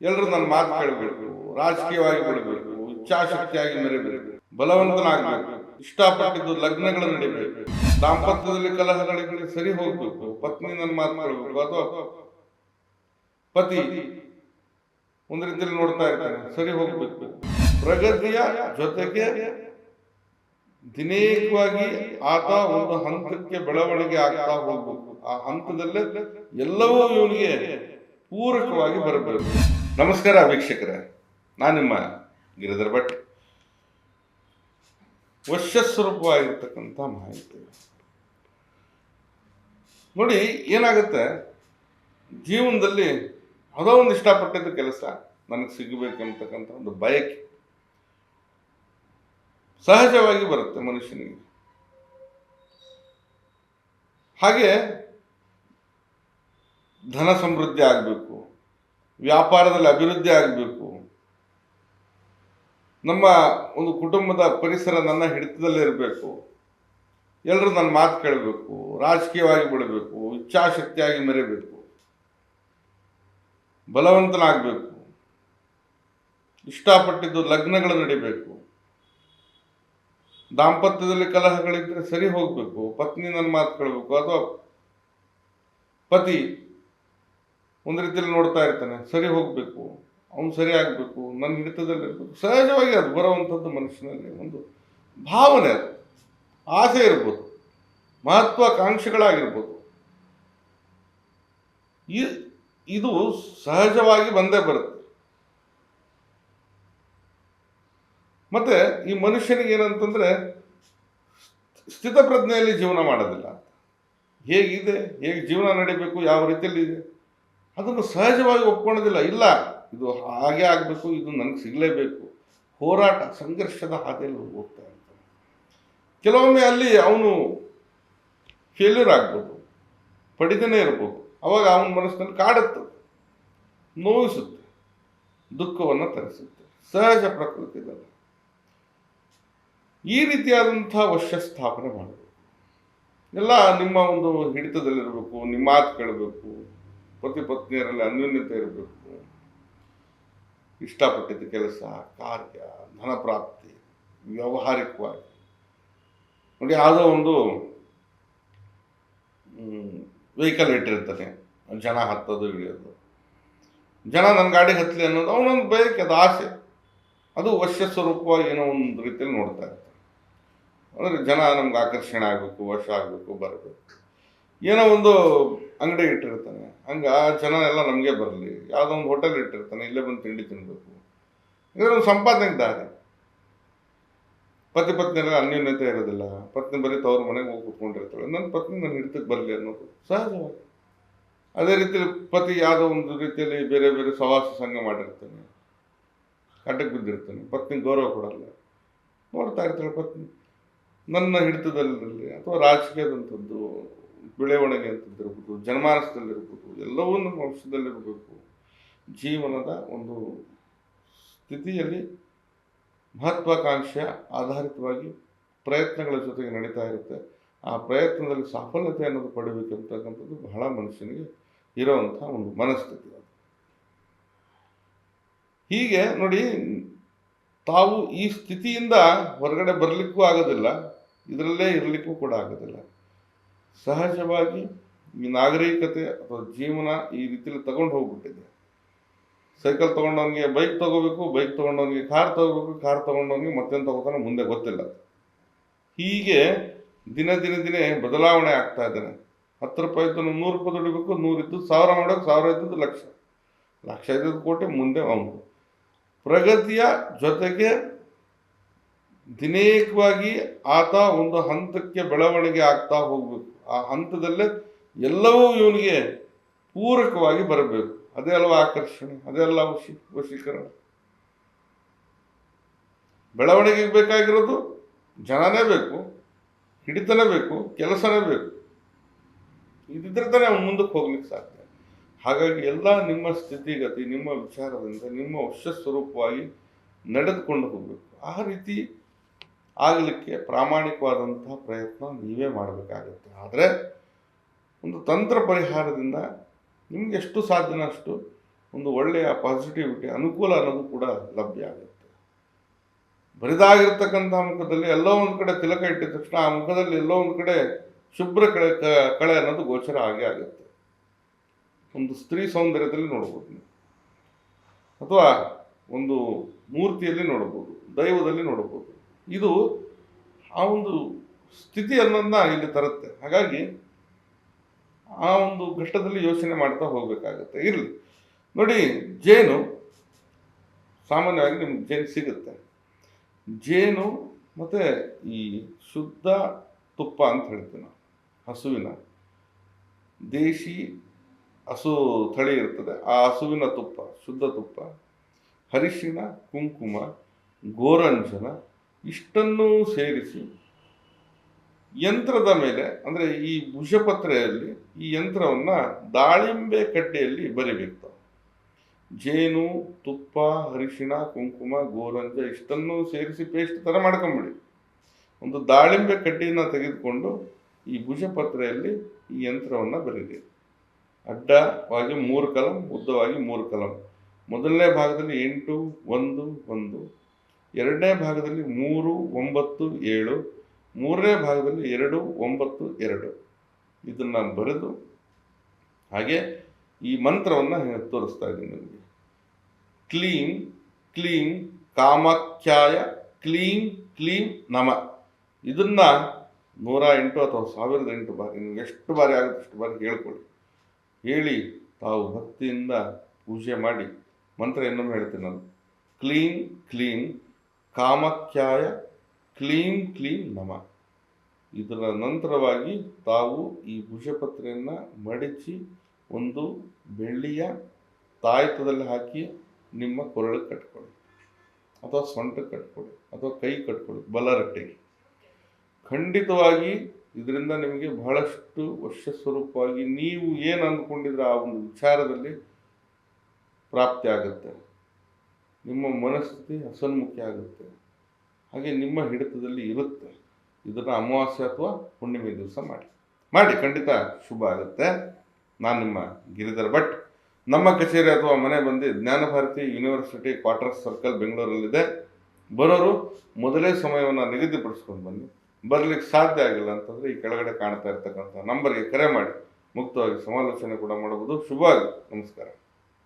ಎಲ್ಲರೂ ನನ್ನ ಮಾತು ಕೇಳಬೇಕು, ರಾಜಕೀಯವಾಗಿ ಬಿಡಬೇಕು, ಇಚ್ಛಾಶಕ್ತಿಯಾಗಿ ಮೆರೆಬೇಕು, ಬಲವಂತನಾಗಬೇಕು, ಇಷ್ಟಪಟ್ಟಿದ್ದು ಲಗ್ನಗಳು ನಡೀಬೇಕು, ದಾಂಪತ್ಯದಲ್ಲಿ ಕಲಹಗಳಿಗೆ ಸರಿ ಹೋಗಬೇಕು, ಪತ್ನಿ ನನ್ನ ಮಾತು ಕೇಳಬೇಕು, ಅಥವಾ ಪತಿ ಒಂದು ರೀತಿಯಲ್ಲಿ ನೋಡ್ತಾ ಇರ್ತಾನೆ, ಸರಿ ಹೋಗಬೇಕು. ಪ್ರಗತಿಯ ಜೊತೆಗೆ ದಿನೇಕವಾಗಿ ಆತ ಒಂದು ಹಂತಕ್ಕೆ ಬೆಳವಣಿಗೆ ಆಗ್ತಾ ಹೋಗಬೇಕು. ಆ ಹಂತದಲ್ಲೇ ಎಲ್ಲವೂ ಇವನಿಗೆ ಪೂರಕವಾಗಿ ಬರಬೇಕು. ನಮಸ್ಕಾರ ವೀಕ್ಷಕರೇ. ನಾನು ನಿಮ್ಮ ಗಿರಿಧರ್ ಭಟ್. ವಶ್ಯಸ್ವರೂಪವಾಗಿರ್ತಕ್ಕಂಥ ಮಾಹಿತಿ. ನೋಡಿ, ಏನಾಗುತ್ತೆ? ಜೀವನದಲ್ಲಿ ಯಾವುದೋ ಒಂದು ಇಷ್ಟಪಟ್ಟಿದ್ದ ಕೆಲಸ ನನಗೆ ಸಿಗಬೇಕಂತಕ್ಕಂಥ ಒಂದು ಬಯಕೆ. ಸಹಜವಾಗಿ ಬರುತ್ತೆ ಮನುಷ್ಯನಿಗೆ. ಹಾಗೆ ಧನ ಸಮೃದ್ಧಿ ಆಗಬೇಕು, ವ್ಯಾಪಾರದಲ್ಲಿ ಅಭಿವೃದ್ಧಿ ಆಗಬೇಕು. ನಮ್ಮ ಒಂದು ಕುಟುಂಬದ ಪರಿಸರ ನನ್ನ ಹಿಡಿತದಲ್ಲಿರಬೇಕು ಎಲ್ಲರೂ ನನ್ನ ಮಾತು ಕೇಳಬೇಕು, ರಾಜಕೀಯವಾಗಿ ಬಿಡಬೇಕು ಇಚ್ಛಾಶಕ್ತಿಯಾಗಿ ಮೆರೆಯಬೇಕು ಬಲವಂತನಾಗಬೇಕು. ಇಷ್ಟಪಟ್ಟಿದ್ದು ಲಗ್ನಗಳು ನಡಿಬೇಕು. ದಾಂಪತ್ಯದಲ್ಲಿ ಕಲಹಗಳಿದ್ದರೆ ಸರಿ ಹೋಗಬೇಕು. ಪತ್ನಿ ನನ್ನ ಮಾತು ಕೇಳಬೇಕು, ಅಥವಾ ಪತಿ ಒಂದು ರೀತಿಯಲ್ಲಿ ನೋಡ್ತಾ ಇರ್ತಾನೆ, ಸರಿ ಹೋಗಬೇಕು, ಅವನು ಸರಿ ಆಗಬೇಕು, ನನ್ನ ಹಿಡಿತದಲ್ಲಿರ್ಬೇಕು ಸಹಜವಾಗಿ ಅದು ಬರುವಂಥದ್ದು ಮನುಷ್ಯನಲ್ಲಿ ಒಂದು ಭಾವನೆ ಅದು. ಆಸೆ ಇರ್ಬೋದು, ಮಹತ್ವಾಕಾಂಕ್ಷೆಗಳಾಗಿರ್ಬೋದು. ಈ, ಇದು ಸಹಜವಾಗಿ ಬಂದೇ ಬರುತ್ತೆ. ಮತ್ತೆ ಈ ಮನುಷ್ಯನಿಗೆ ಏನಂತಂದ್ರೆ, ಸ್ಥಿತಪ್ರಜ್ಞೆಯಲ್ಲಿ ಜೀವನ ಮಾಡೋದಿಲ್ಲ. ಹೇಗಿದೆ, ಹೇಗೆ ಜೀವನ ನಡೀಬೇಕು, ಯಾವ ರೀತಿಯಲ್ಲಿ ಇದೆ? ಅದನ್ನು ಸಹಜವಾಗಿ ಒಪ್ಕೊಳ್ಳೋದಿಲ್ಲ. ಇಲ್ಲ, ಇದು ಹಾಗೆ ಆಗಬೇಕು, ಇದು ನನಗೆ ಸಿಗಲೇಬೇಕು. ಹೋರಾಟ, ಸಂಘರ್ಷದ ಹಾದಿಯಲ್ಲಿ ಹೋಗ್ತಾ ಇರ್ತಾನೆ ಕೆಲವೊಮ್ಮೆ ಅಲ್ಲಿ ಅವನು ಫೇಲ್ಯೂರ್ ಆಗ್ಬೋದು, ಪಡಿತನೇ ಇರ್ಬೋದು. ಅವಾಗ ಅವನ ಮನಸ್ಸಿನಲ್ಲಿ ಕಾಡುತ್ತೆ, ನೋವಿಸುತ್ತೆ, ದುಃಖವನ್ನು ತರಿಸುತ್ತೆ. ಸಹಜ ಪ್ರಕೃತಿದಲ್ಲಿ ಈ ರೀತಿಯಾದಂಥ ವಶ ಸ್ಥಾಪನೆ ಮಾಡಬೇಕು. ಎಲ್ಲ ನಿಮ್ಮ ಒಂದು ಹಿಡಿತದಲ್ಲಿರಬೇಕು, ನಿಮ್ಮ ಮಾತು ಕೇಳಬೇಕು. ಪತಿ ಪತ್ನಿಯರಲ್ಲಿ ಅನ್ಯೋನ್ಯತೆ ಇರಬೇಕು. ಇಷ್ಟಪಟ್ಟಿದ್ದ ಕೆಲಸ, ಕಾರ್ಯ ಧನ ಪ್ರಾಪ್ತಿ ವ್ಯಾವಹಾರಿಕವಾಗಿ. ನೋಡಿ, ಯಾವುದೋ ಒಂದು ವೆಹಿಕಲ್ ಇಟ್ಟಿರ್ತಾನೆ. ಜನ ಹತ್ತೋದು, ಇಳಿಯೋದು. ಜನ ನನ್ನ ಗಾಡಿ ಹತ್ತಲಿ ಅನ್ನೋದು ಅವನೊಂದು ಬಯಕೆ, ಅದು ಆಸೆ. ಅದು ವಶ್ಯ ಸ್ವರೂಪವಾಗಿ ಏನೋ ಒಂದು ರೀತಿಯಲ್ಲಿ ನೋಡ್ತಾ ಇರ್ತಾನೆ. ಅಂದರೆ ಜನ ನಮ್ಗೆ ಆಕರ್ಷಣೆ ಆಗಬೇಕು, ವಶ ಆಗಬೇಕು, ಬರಬೇಕು. ಏನೋ ಒಂದು ಅಂಗಡಿ ಇಟ್ಟಿರ್ತಾನೆ. ಹಂಗೆ ಆ ಜನ ಎಲ್ಲ ನಮಗೆ ಬರಲಿ. ಯಾವುದೋ ಒಂದು ಹೋಟೆಲ್ ಇಟ್ಟಿರ್ತಾನೆ. ಇಲ್ಲೇ ಬಂದು ತಿಂಡಿ ತಿನ್ನಬೇಕು ಇದರ ಒಂದು ಸಂಪಾದನೆಗೆ ದಾರಿ. ಪತಿ ಪತ್ನಿಯರ ಅನ್ಯೋನ್ಯತೆ ಇರೋದಿಲ್ಲ. ಪತ್ನಿ ಬರೀ ತವ್ರ ಮನೆಗೆ ಹೋಗಿ ಕುತ್ಕೊಂಡಿರ್ತಾಳೆ. ನನ್ನ ಪತ್ನಿ ನನ್ನ ಹಿಡಿತಕ್ಕೆ ಬರಲಿ ಅನ್ನೋದು ಸಹಜವಾಗಿ. ಅದೇ ರೀತಿ ಪತಿ ಯಾವುದೋ ಒಂದು ರೀತಿಯಲ್ಲಿ ಬೇರೆ ಬೇರೆ ಸವಾಸ ಸಂಘ ಮಾಡಿರ್ತಾನೆ. ಕಟ್ಟಕ್ಕೆ ಬಿದ್ದಿರ್ತಾನೆ. ಪತ್ನಿ ಗೌರವ ಕೊಡಲ್ಲ. ನೋಡ್ತಾ ಇರ್ತಾಳೆ ಪತ್ನಿ. ನನ್ನ ಹಿಡಿತದಲ್ಲಿ ಅಥವಾ ರಾಜಕೀಯದಂಥದ್ದು ಬೆಳವಣಿಗೆ ಅಂತದ್ದಿರ್ಬೋದು ಜನಮಾನಸದಲ್ಲಿರ್ಬೋದು, ಎಲ್ಲವೂ ನಮ್ಮ ವಂಶದಲ್ಲಿರಬೇಕು. ಜೀವನದ ಒಂದು ಸ್ಥಿತಿಯಲ್ಲಿ ಮಹತ್ವಾಕಾಂಕ್ಷೆ ಆಧಾರಿತವಾಗಿ ಪ್ರಯತ್ನಗಳ ಜೊತೆಗೆ ನಡೀತಾ ಇರುತ್ತೆ. ಆ ಪ್ರಯತ್ನದಲ್ಲಿ ಸಾಫಲ್ಯತೆ ಅನ್ನೋದು ಪಡಿಬೇಕಂತಕ್ಕಂಥದ್ದು ಬಹಳ ಮನುಷ್ಯನಿಗೆ ಇರೋವಂಥ ಒಂದು ಮನಸ್ಥಿತಿ ಅದು. ಹೀಗೆ ನೋಡಿ, ತಾವು ಈ ಸ್ಥಿತಿಯಿಂದ ಹೊರಗಡೆ ಬರಲಿಕ್ಕೂ ಆಗೋದಿಲ್ಲ, ಇದರಲ್ಲೇ ಇರಲಿಕ್ಕೂ ಕೂಡ ಆಗೋದಿಲ್ಲ. ಸಹಜವಾಗಿ ಈ ನಾಗರಿಕತೆ ಅಥವಾ ಜೀವನ ಈ ರೀತಿಯಲ್ಲಿ ತಗೊಂಡು ಹೋಗ್ಬಿಟ್ಟಿದೆ. ಸೈಕಲ್ ತೊಗೊಂಡವನಿಗೆ ಬೈಕ್ ತಗೋಬೇಕು, ಬೈಕ್ ತೊಗೊಂಡವನಿಗೆ ಕಾರ್ ತಗೋಬೇಕು, ಕಾರ್ ತೊಗೊಂಡವನಿಗೆ ಮತ್ತೇನು ತಗೋತಾನೆ ಮುಂದೆ ಗೊತ್ತಿಲ್ಲ. ಹೀಗೆ ದಿನ ದಿನ ದಿನೇ ಬದಲಾವಣೆ ಆಗ್ತಾ ಇದ್ದಾನೆ. ಹತ್ತು ರೂಪಾಯಿ ಇದ್ದು ನೂರು ರೂಪಾಯಿ ದುಡಿಬೇಕು ನೂರಿದ್ದು ಸಾವಿರ ಮಾಡೋಕೆ ಸಾವಿರ ಇದ್ದದ್ದು ಲಕ್ಷ. ಲಕ್ಷ ಇದ್ದದ್ದು ಕೋಟಿ, ಮುಂದೆ ಅವನು ಪ್ರಗತಿಯ ಜೊತೆಗೆ ದಿನೇಕವಾಗಿ ಆತ ಒಂದು ಹಂತಕ್ಕೆ ಬೆಳವಣಿಗೆ ಆಗ್ತಾ ಹೋಗ್ಬೇಕು. ಆ ಹಂತದಲ್ಲೇ ಎಲ್ಲವೂ ಇವನಿಗೆ ಪೂರಕವಾಗಿ ಬರಬೇಕು. ಅದೇ ಅಲ್ವಾ ಆಕರ್ಷಣೆ? ಅದೇ ಅಲ್ಲ ವಶಿ, ವಶೀಕರಣ? ಬೆಳವಣಿಗೆಗೆ ಬೇಕಾಗಿರೋದು ಜನನೇ ಬೇಕು, ಹಿಡಿತನೇ ಬೇಕು, ಕೆಲಸನೇ ಬೇಕು. ಇದಿದ್ರೆ ತಾನೇ ಅವ್ನು ಮುಂದಕ್ಕೆ ಹೋಗ್ಲಿಕ್ಕೆ ಸಾಧ್ಯ. ಹಾಗಾಗಿ ಎಲ್ಲ ನಿಮ್ಮ ಸ್ಥಿತಿಗತಿ, ನಿಮ್ಮ ವಿಚಾರದಿಂದ, ನಿಮ್ಮ ವಶ್ಯ ಸ್ವರೂಪವಾಗಿ ನಡೆದುಕೊಂಡು ಹೋಗಬೇಕು. ಆ ರೀತಿ ಆಗಲಿಕ್ಕೆ ಪ್ರಾಮಾಣಿಕವಾದಂತಹ ಪ್ರಯತ್ನ ನೀವೇ ಮಾಡಬೇಕಾಗುತ್ತೆ. ಆದರೆ ಒಂದು ತಂತ್ರ ಪರಿಹಾರದಿಂದ ನಿಮ್ಗೆ ಎಷ್ಟು ಸಾಧ್ಯನ ಅಷ್ಟು ಒಂದು ಒಳ್ಳೆಯ ಪಾಸಿಟಿವಿಟಿ ಅನುಕೂಲ ಅನ್ನೋದು ಕೂಡ ಲಭ್ಯ ಆಗುತ್ತೆ. ಬರಿದಾಗಿರ್ತಕ್ಕಂಥ ಮುಖದಲ್ಲಿ ಎಲ್ಲೋ ಒಂದು ಕಡೆ ತಿಲಕ ಇಟ್ಟಿದ ತಕ್ಷಣ ಆ ಮುಖದಲ್ಲಿ ಎಲ್ಲೋ ಒಂದು ಕಡೆ ಶುಭ್ರ ಕಳೆ ಕಳೆ ಅನ್ನೋದು ಗೋಚರ ಆಗೇ ಆಗುತ್ತೆ. ಒಂದು ಸ್ತ್ರೀ ಸೌಂದರ್ಯದಲ್ಲಿ ನೋಡ್ಬೋದು ನೀವು. ಅಥವಾ ಒಂದು ಮೂರ್ತಿಯಲ್ಲಿ ನೋಡ್ಬೋದು, ದೈವದಲ್ಲಿ ನೋಡಬಹುದು ಇದು ಆ ಒಂದು ಸ್ಥಿತಿ ಅನ್ನೋದನ್ನ ಇಲ್ಲಿ ತರುತ್ತೆ. ಹಾಗಾಗಿ ಆ ಒಂದು ಘಟ್ಟದಲ್ಲಿ ಯೋಚನೆ ಮಾಡ್ತಾ ಹೋಗಬೇಕಾಗುತ್ತೆ. ಇರಲಿ. ನೋಡಿ, ಜೇನು ಸಾಮಾನ್ಯವಾಗಿ ನಿಮ್ಗೆ ಜೇನು ಸಿಗುತ್ತೆ. ಜೇನು ಮತ್ತು ಈ ಶುದ್ಧ ತುಪ್ಪ ಅಂತ ಹೇಳ್ತೀವಿ ನಾವು, ಹಸುವಿನ. ದೇಶಿ ಹಸು ತಳಿ ಇರ್ತದೆ. ಆ ಹಸುವಿನ ತುಪ್ಪ, ಶುದ್ಧ ತುಪ್ಪ ಅರಿಶಿಣ ಕುಂಕುಮ, ಗೋರಂಜನ ಇಷ್ಟನ್ನೂ ಸೇರಿಸಿ ಯಂತ್ರದ ಮೇಲೆ, ಅಂದರೆ ಈ ಭುಷಪತ್ರೆಯಲ್ಲಿ ಈ ಯಂತ್ರವನ್ನು ದಾಳಿಂಬೆ ಕಡ್ಡೆಯಲ್ಲಿ ಬರಿಬೇಕು. ಜೇನು, ತುಪ್ಪ, ಅರಿಶಿಣ, ಕುಂಕುಮ, ಗೋರಂಜ ಇಷ್ಟನ್ನು ಸೇರಿಸಿ ಪೇಸ್ಟ್ ಥರ ಮಾಡ್ಕೊಂಬಿಡಿ. ಒಂದು ದಾಳಿಂಬೆ ಕಡ್ಡಿಯನ್ನು ತೆಗೆದುಕೊಂಡು ಈ ಭುಷಪತ್ರೆಯಲ್ಲಿ ಈ ಯಂತ್ರವನ್ನು ಬರೀರಿ. ಅಡ್ಡವಾಗಿ ಮೂರು ಕಲಂ, ಉದ್ದವಾಗಿ ಮೂರು ಕಲಂ. ಮೊದಲನೇ ಭಾಗದಲ್ಲಿ ಎಂಟು, ಒಂದು ಒಂದು. ಎರಡನೇ ಭಾಗದಲ್ಲಿ ಮೂರು, ಒಂಬತ್ತು, ಏಳು, ಮೂರನೇ ಭಾಗದಲ್ಲಿ ಎರಡು, ಒಂಬತ್ತು, ಎರಡು. ಇದನ್ನು ಬರೆದು ಹಾಗೆ ಈ ಮಂತ್ರವನ್ನು ತೋರಿಸ್ತಾ ಇದ್ದೀನಿ ನಿಮಗೆ. ಕ್ಲೀಂ ಕ್ಲೀಂ, ಕಾಮಾಖ್ಯಾಯ, ಕ್ಲೀಂ ಕ್ಲೀಂ, ನಮ. ಇದನ್ನು ನೂರ ಎಂಟು ಅಥವಾ ಸಾವಿರದ ಎಂಟು ಬಾರಿ, ನಿಮ್ಗೆ ಎಷ್ಟು ಬಾರಿ ಆಗುತ್ತೆ ಅಷ್ಟು ಬಾರಿ ಹೇಳ್ಕೊಳ್ಳಿ. ಹೇಳಿ, ತಾವು ಭಕ್ತಿಯಿಂದ ಪೂಜೆ ಮಾಡಿ, ಮಂತ್ರ ಇನ್ನೊಮ್ಮೆ ಹೇಳ್ತೀನಿ ನಾನು. ಕ್ಲೀನ್ ಕ್ಲೀಂ ಕಾಮಾಖ್ಯಾಯ ಕ್ಲೀಂ ಕ್ಲೀಂ ನಮ. ಇದರ ನಂತರವಾಗಿ ತಾವು ಈ ಭುಷಪತ್ರೆಯನ್ನು ಮಡಚಿ ಒಂದು ಬೆಳ್ಳಿಯ ತಾಯ್ತದಲ್ಲಿ ಹಾಕಿ ನಿಮ್ಮ ಕೊರಳಿಗೆ ಕಟ್ಕೊಳ್ಳಿ. ಅಥವಾ ಸೊಂಟಕ್ಕೆ ಕಟ್ಕೊಳ್ಳಿ. ಅಥವಾ ಕೈ ಕಟ್ಕೊಳ್ಳಿ. ಬಲರಟ್ಟೆಗೆ. ಖಂಡಿತವಾಗಿ ಇದರಿಂದ ನಿಮಗೆ ಬಹಳಷ್ಟು ವರ್ಷ ಸ್ವರೂಪವಾಗಿ ನೀವು ಏನು ಅಂದ್ಕೊಂಡಿದ್ರೆ ಆ ಒಂದು ವಿಚಾರದಲ್ಲಿ ಪ್ರಾಪ್ತಿ ಆಗುತ್ತೆ. ನಿಮ್ಮ ಮನಸ್ಥಿತಿ ಹಸನ್ಮುಖಿ ಆಗುತ್ತೆ. ಹಾಗೆ ನಿಮ್ಮ ಹಿಡಿತದಲ್ಲಿ ಇರುತ್ತೆ. ಇದನ್ನು ಅಮಾವಾಸ್ಯೆ ಅಥವಾ ಹುಣ್ಣಿಮೆ ದಿವಸ ಮಾಡಿ. ಮಾಡಿ, ಖಂಡಿತ ಶುಭ ಆಗುತ್ತೆ. ನಾನು ನಿಮ್ಮ ಗಿರಿಧರ್ ಭಟ್. ನಮ್ಮ ಕಚೇರಿ ಅಥವಾ ಮನೆ ಬಂದು ಜ್ಞಾನಭಾರತಿ ಯೂನಿವರ್ಸಿಟಿ ಕ್ವಾರ್ಟರ್ಸ್ ಸರ್ಕಲ್ ಬೆಂಗಳೂರಲ್ಲಿದೆ. ಬರೋರು ಮೊದಲೇ ಸಮಯವನ್ನು ನಿಗದಿಪಡಿಸ್ಕೊಂಡು ಬನ್ನಿ. ಬರಲಿಕ್ಕೆ ಸಾಧ್ಯ ಆಗಿಲ್ಲ ಅಂತಂದರೆ ಈ ಕೆಳಗಡೆ ಕಾಣ್ತಾ ಇರ್ತಕ್ಕಂಥ ನಂಬರ್ಗೆ ಕರೆ ಮಾಡಿ. ಮುಕ್ತವಾಗಿ ಸಮಾಲೋಚನೆ ಕೂಡ ಮಾಡಬಹುದು ಶುಭವಾಗಿ ನಮಸ್ಕಾರ.